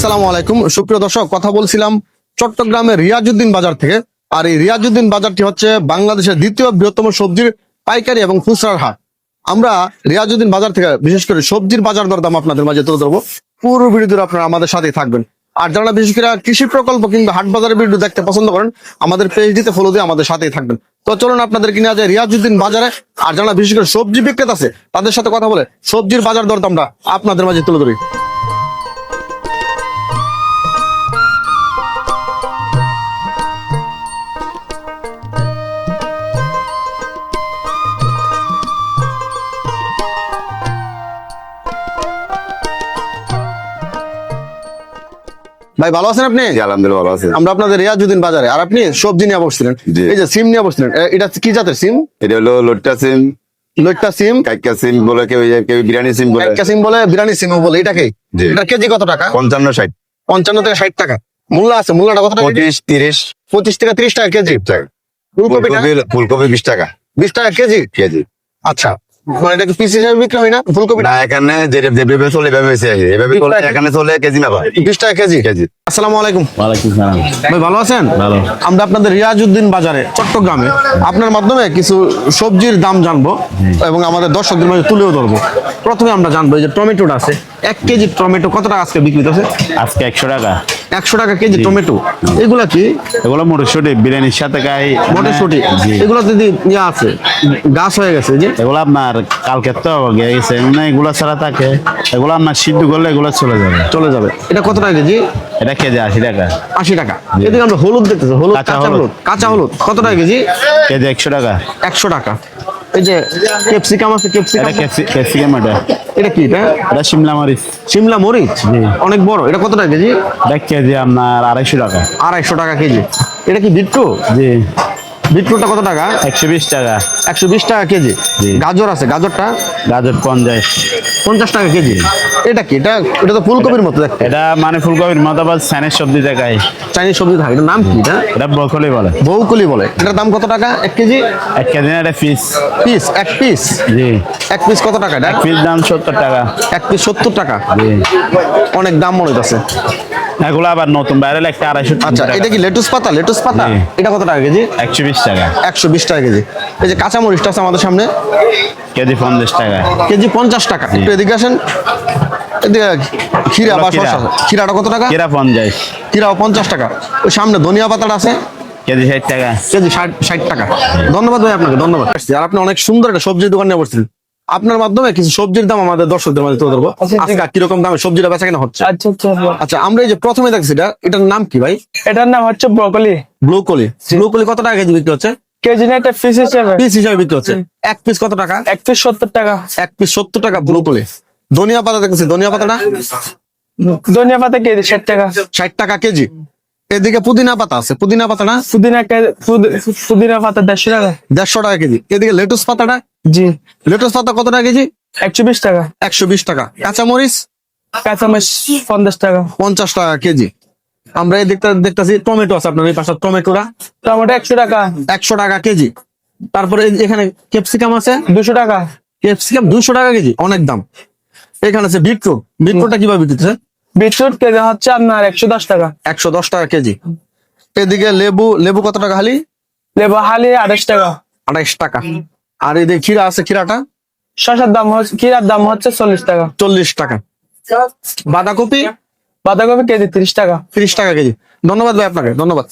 আসসালামু আলাইকুম। সুপ্রিয় দর্শক, কথা বলছিলাম চট্টগ্রামের রিয়াজউদ্দিন বাজার থেকে। আর এই রিয়াজউদ্দিন বাজারটি হচ্ছে বাংলাদেশের দ্বিতীয় বৃহত্তম সবজির পাইকারি এবং খুচরার হাট। আমরা রিয়াজউদ্দিন বাজার থেকে বিশেষ করে সবজির বাজার দরদাম আপনাদের মাঝে তুলে ধরবো। পুরো ভিডিও আপনারা আমাদের সাথেই থাকবেন। আর যারা বিশেষ করে কৃষি প্রকল্প কিংবা হাট বাজারের ভিডিও দেখতে পছন্দ করেন, আমাদের পেজ দিতে ফলো দিয়ে আমাদের সাথেই থাকবেন। তো চলুন আপনাদের কিনে আছে রিয়াজউদ্দিন বাজারে। আর যারা বিশেষ করে সবজি বিক্রেতা আছে, তাদের সাথে কথা বলে সবজির বাজার দরদামটা আপনাদের মাঝে তুলে ধরি। ভাই ভালো আছেন আপনি? আলহামদুলিল্লাহ ভালো আছে। আমরা আপনাদের রিয়াজুদ্দিন বাজারে। আর আপনি সবজি নিয়ে বসছিলেন। এই যে সিম নিয়ে বসছিলেন। এটা কি জাতের সিম? এটা হলো লোট্টা সিম। লোকটা সিম? কাইকা সিম বলে কেউ কেউ বিরিয়ানি সিম বলে। সিম বলে বিরিয়ানি সিম বলে। এটা কেজি কত টাকা? পঞ্চান্ন ষাট। পঞ্চান্ন থেকে ষাট টাকা। মূল্য আছে। মূল্যটা কত পঁচিশ তিরিশ। পঁচিশ থেকে ত্রিশ টাকা কেজি। ফুলকপি ফুলকপি বিশ টাকা। বিশ টাকা কেজি? কেজি। আচ্ছা। মানে এটা কি পিস হিসাবে বিক্রি হয় না? ফুলকপি না? এখানে যেভাবে চলে এভাবে বেশি আছে এভাবে চলে এখানে চলে কেজি না ভাই। বিশ টাকা কেজি। কেজি। আসসালামু আলাইকুম। ওয়ালাইকুম সালাম। ভাই ভালো আছেন? ভালো। আমরা আপনাদের রিয়াজউদ্দিন বাজারে চট্টগ্রামে। আপনার মাধ্যমে কিছু সবজির দাম জানব এবং আমাদের দর্শকদের মাঝে তুলেও ধরবো। প্রথমে আমরা জানব এই যে টমেটোটা আছে। এক কেজি টমেটো কত টাকা আজকে বিক্রি হচ্ছে আজকে একশো টাকা। একশো টাকা কেজি টমেটো। এগুলা কি? এগুলো মটরশুটি বিরিয়ানির সাথে খাই। মটরশুটি? এগুলো যদি ইয়ে আছে গাছ হয়ে গেছে যে? এগুলো আপনার কালকে তো গিয়ে গেছে মানে এগুলো ছাড়া থাকে। এগুলো আপনার সিদ্ধ করলে এগুলো চলে যাবে। চলে যাবে। এটা কত টাকা কেজি? এটা কেজি আশি টাকা। আশি টাকা। এদিকে আমরা হলুদ দেখতেছি হলুদ কাঁচা। হলুদ। কাঁচা হলুদ। কত টাকা কেজি? কেজি একশো টাকা। একশো টাকা। এই যে ক্যাপসিকাম আছে ক্যাপসিকাম এটা ক্যাপসিকাম এটা। এটা কি এটা? এটা শিমলা মরিচ। শিমলা মরিচ? জি। অনেক বড়। এটা কত টাকা কেজি? এটা কেজি আপনার আড়াইশো টাকা। আড়াইশো টাকা কেজি। এটা কি বিট্রু জি। বিটরুটটা কত টাকা? একশো বিশ টাকা। একশো বিশ টাকা কেজি। জি। গাজর আছে। গাজরটা? গাজর পঞ্চাশ। পঞ্চাশ টাকা কেজি। এটা কি? এটা এটা তো ফুলকপির মতো দেখতে। এটা মানে ফুলকপির মতো আবার স্যানের সবজি দেখায়। চাইনিজ সবজি থাকে। এটার নাম কি? এটা এটা ব্রকলি বলে। বউকুলি বলে। এটার দাম কত টাকা? এক কেজি? এক কেজি না এটা পিস। পিস? এক পিস? জি। এক পিস কত টাকা এটা? এক পিস দাম সত্তর টাকা। এক পিস সত্তর টাকা? জি। অনেক দাম মনে হচ্ছে এগুলো আবার নতুন বাইরে একটা আড়াইশো আচ্ছা এটা কি লেটুস পাতা? লেটুস পাতা? এটা কত টাকা কেজি? একশো বিশ টাকা। একশো বিশ টাকা কেজি। এই যে কাঁচা মরিচটা আছে আমাদের সামনে। কেজি পঞ্চাশ টাকা। কেজি পঞ্চাশ টাকা। একটু এদিকে আসেন। এদিকে খিরা বা শসা। খিরাটা কত টাকা? কেরা পঞ্চাশ। খিরাও পঞ্চাশ টাকা। ওই সামনে ধনিয়া পাতাটা আছে? কেজি ষাট টাকা। কেজি ষাট ষাট টাকা। ধন্যবাদ ভাই আপনাকে ধন্যবাদ। আর আপনি অনেক সুন্দর একটা সবজির দোকান নিয়ে বসছিলেন আপনার মাধ্যমে কিছু সবজির দাম আমাদের দর্শকদের মাঝে তুলে ধরবো। আজকে কীরকম দামে সবজিটা বেচা কেনা হচ্ছে? আচ্ছা আচ্ছা আচ্ছা। আমরা এই যে প্রথমে দেখছি এটা এটার নাম কি ভাই? এটার নাম হচ্ছে ব্রকলি। ব্লু কলি ব্লু কলি কত টাকা কেজি বিক্রি হচ্ছে? কেজি না এটা পিস হিসেবে পিস হিসাবে বিক্রি হচ্ছে এক পিস কত টাকা? এক পিস সত্তর টাকা। এক পিস সত্তর টাকা ব্রুকলি। ধনিয়া পাতা দেখছি ধনিয়া পাতাটা ধনিয়া পাতা কেজি ষাট টাকা। ষাট টাকা কেজি। এদিকে পুদিনা পাতা আছে পুদিনা পাতা দেড়শো টাকা। দেড়শো টাকা কেজি। এদিকে লেটুস পাতাটা জি। লেটুস পাতা কত টাকা কেজি? একশো বিশ টাকা। একশো বিশ টাকা। কাঁচামরিচ? কাঁচামাচ পঞ্চাশ টাকা। পঞ্চাশ টাকা কেজি। আমরা দেখতে দেখতেছি টমেটো আছে আপনার এই পাশে টমেটোরা। টমেটো একশো টাকা। একশো টাকা কেজি। তারপরে এখানে ক্যাপসিকাম আছে? দুশো টাকা। ক্যাপসিকাম দুশো টাকা কেজি অনেক দাম। এখানে আছে বিটরুট। বিটরুটটা কীভাবে বিক্রি বিটরুট কেজি হচ্ছে আপনার একশো দশ টাকা। একশো দশ টাকা কেজি। এদিকে লেবু লেবু কত টাকা হালি? লেবু হালি আঠাশ টাকা। আড়াইশ টাকা। আর এদিকে খিরা আছে খিরাটা শসার দাম হচ্ছে কিরার দাম হচ্ছে চল্লিশ টাকা। চল্লিশ টাকা। বাঁধাকপি? বাঁধাকপি কেজি তিরিশ টাকা। তিরিশ টাকা কেজি। ধন্যবাদ ভাই আপনাকে ধন্যবাদ।